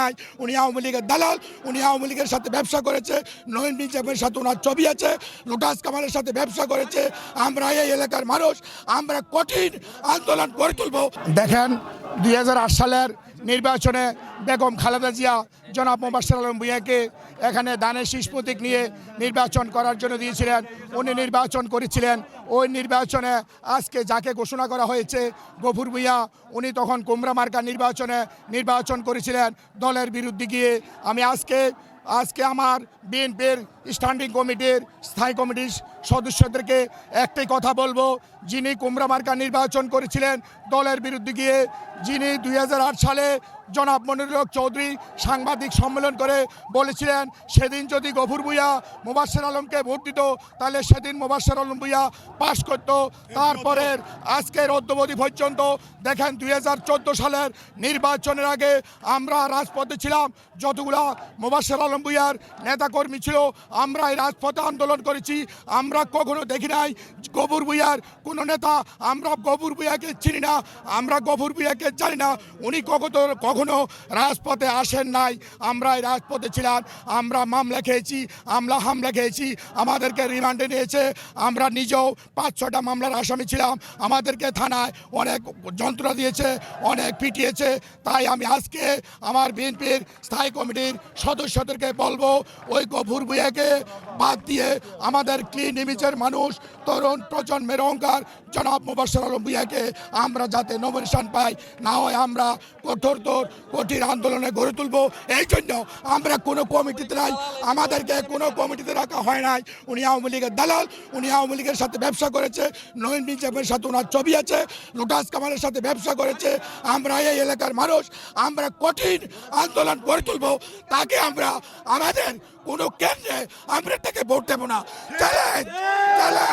নাই, উনি আওয়ামী লীগের দালাল, উনি আওয়ামী লীগের সাথে ব্যবসা করেছে নয়ন মির্জাফের সাথে ওনার ছবি আছে, লোটাস কামালের সাথে ব্যবসা করেছে, আমরা এই এলাকার মানুষ, আমরা কঠিন আন্দোলন গড়ে তুলব। দেখেন, দুই হাজার আট সালের নির্বাচনে বেগম খালেদা জিয়া, জনাব মোবাসর আলম ভুঁইয়াকে এখানে দানের শীষ প্রতীক নিয়ে নির্বাচন করার জন্য দিয়েছিলেন। উনি নির্বাচন করেছিলেন। ওই নির্বাচনে আজকে যাকে ঘোষণা করা হয়েছে, গফুর ভুঁইয়া, উনি তখন কুমড়া মার্কা নির্বাচনে নির্বাচন করেছিলেন দলের বিরুদ্ধে গিয়ে। আমি আজকে আজকে আমার বিএনপির স্ট্যান্ডিং কমিটির স্থায়ী কমিটির সদস্যদেরকে একটাই কথা বলব, যিনি কুমড়া মার্কা নির্বাচন করেছিলেন দলের বিরুদ্ধে গিয়ে, যিনি দুই হাজার আট সালে জনাব মনিরুল চৌধুরী সাংবাদিক সম্মেলন করে বলেছিলেন, সেদিন যদি গফুর ভুইয়া মোবাশ্বের আলমকে ভোট দিত, তাহলে সেদিন মোবাশ্বের আলম ভুইয়া পাশ করত। তারপরের আজকের অদ্যবধি পর্যন্ত, দেখেন দুই হাজার চোদ্দ সালের নির্বাচনের আগে আমরা রাজপথে ছিলাম, যতগুলা মোবাশ্বের আলম ভুইয়ার নেতাকর্মী ছিল, আমরা এই রাজপথে আন্দোলন করেছি। আমরা কখনো দেখি নাই গফুর ভুইয়ার কোনো নেতা, আমরা গফুর ভুইয়াকে চিনি না, আমরা গফুর ভুইয়াকে জানি না, উনি কখনো কখনো রাজপথে আসেন নাই। আমরা এই রাজপথে ছিলাম। আমরা মামলা খেয়েছি, আমরা হামলা খেয়েছি। আমাদেরকে রিমান্ডে নিয়েছে। আমরা নিজেও পাঁচ ছটা মামলার আসামি ছিলাম। আমাদেরকে থানায় অনেক যন্ত্রণা দিয়েছে, অনেক পিটিয়েছে। তাই আমি আজকে আমার বিএনপির স্থায়ী কমিটির সদস্যদেরকে বলব ওই গফুর ভুইয়াকে বাদ দিয়ে আমাদের ক্লিন ইমেজের মানুষ তরুণ প্রজন্মের অহংকার। জনাব মুবাসর আলম ভুইয়াকে আমরা যাতে নমিনেশন পাই, না হয় আমরা কঠোরতর কঠিন আন্দোলনে গড়ে তুলবো। এই জন্য আমরা কোনো কমিটিতে নাই, আমাদেরকে কোনো কমিটিতে রাখা হয় নাই। উনি আওয়ামী লীগের দালাল, উনি আওয়ামী লীগের সাথে ব্যবসা করেছে নয়ন মির্জাফের সাথে ওনার ছবি আছে, লোটাস কামালের সাথে ব্যবসা করেছে। আমরা এই এলাকার মানুষ, আমরা কঠিন আন্দোলন গড়ে তুলবো। তাকে আমরা, আমাদের কোনো কেন্দ্রে আমরা তাকে ভোট দেবো না। চ্যালেঞ্জ தலை